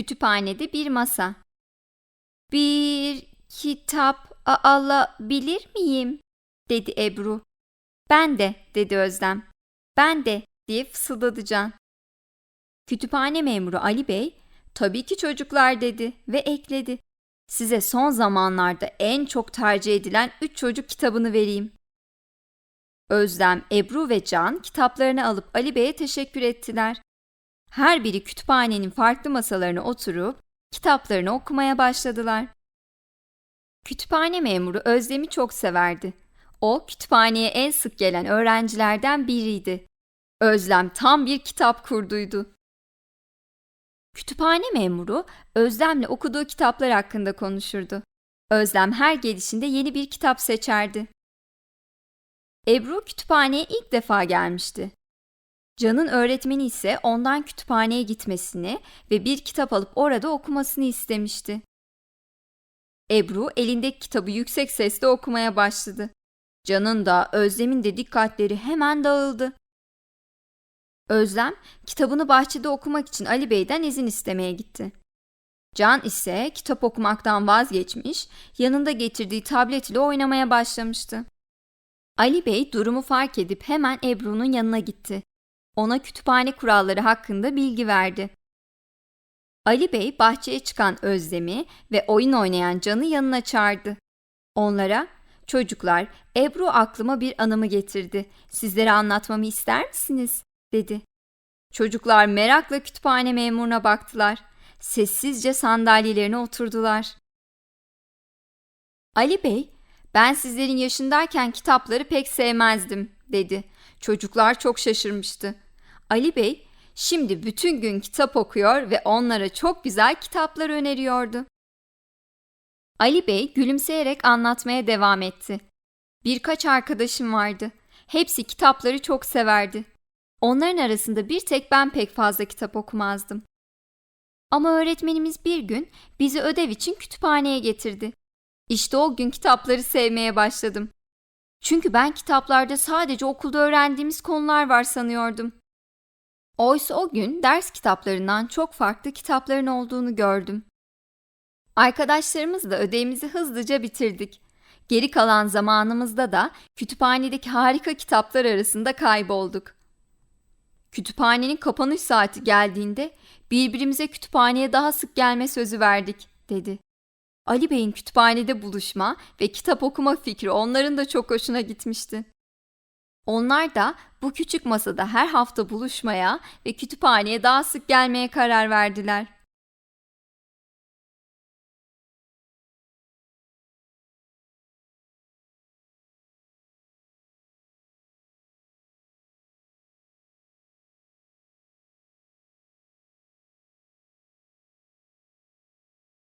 Kütüphanede bir masa. Bir kitap alabilir miyim? dedi Ebru. Ben de dedi Özlem. Ben de diye fısıldadı Can. Kütüphane memuru Ali Bey, tabii ki çocuklar dedi ve ekledi. Size son zamanlarda en çok tercih edilen üç çocuk kitabını vereyim. Özlem, Ebru ve Can kitaplarını alıp Ali Bey'e teşekkür ettiler. Her biri kütüphanenin farklı masalarına oturup kitaplarını okumaya başladılar. Kütüphane memuru Özlem'i çok severdi. O kütüphaneye en sık gelen öğrencilerden biriydi. Özlem tam bir kitap kurduydu. Kütüphane memuru Özlem'le okuduğu kitaplar hakkında konuşurdu. Özlem her gelişinde yeni bir kitap seçerdi. Ebru kütüphaneye ilk defa gelmişti. Can'ın öğretmeni ise ondan kütüphaneye gitmesini ve bir kitap alıp orada okumasını istemişti. Ebru elindeki kitabı yüksek sesle okumaya başladı. Can'ın da Özlem'in de dikkatleri hemen dağıldı. Özlem kitabını bahçede okumak için Ali Bey'den izin istemeye gitti. Can ise kitap okumaktan vazgeçmiş, yanında getirdiği tablet ile oynamaya başlamıştı. Ali Bey durumu fark edip hemen Ebru'nun yanına gitti. Ona kütüphane kuralları hakkında bilgi verdi. Ali Bey bahçeye çıkan Özlem'i ve oyun oynayan Can'ı yanına çağırdı. Onlara, çocuklar Ebru aklıma bir anımı getirdi. Sizlere anlatmamı ister misiniz? dedi. Çocuklar merakla kütüphane memuruna baktılar. Sessizce sandalyelerine oturdular. Ali Bey, ben sizlerin yaşındayken kitapları pek sevmezdim, dedi. Çocuklar çok şaşırmıştı. Ali Bey, şimdi bütün gün kitap okuyor ve onlara çok güzel kitaplar öneriyordu. Ali Bey gülümseyerek anlatmaya devam etti. Birkaç arkadaşım vardı. Hepsi kitapları çok severdi. Onların arasında bir tek ben pek fazla kitap okumazdım. Ama öğretmenimiz bir gün bizi ödev için kütüphaneye getirdi. İşte o gün kitapları sevmeye başladım. Çünkü ben kitaplarda sadece okulda öğrendiğimiz konular var sanıyordum. Oysa o gün ders kitaplarından çok farklı kitapların olduğunu gördüm. Arkadaşlarımızla ödevimizi hızlıca bitirdik. Geri kalan zamanımızda da kütüphanedeki harika kitaplar arasında kaybolduk. Kütüphanenin kapanış saati geldiğinde birbirimize kütüphaneye daha sık gelme sözü verdik, dedi. Ali Bey'in kütüphanede buluşma ve kitap okuma fikri onların da çok hoşuna gitmişti. Onlar da bu küçük masada her hafta buluşmaya ve kütüphaneye daha sık gelmeye karar verdiler.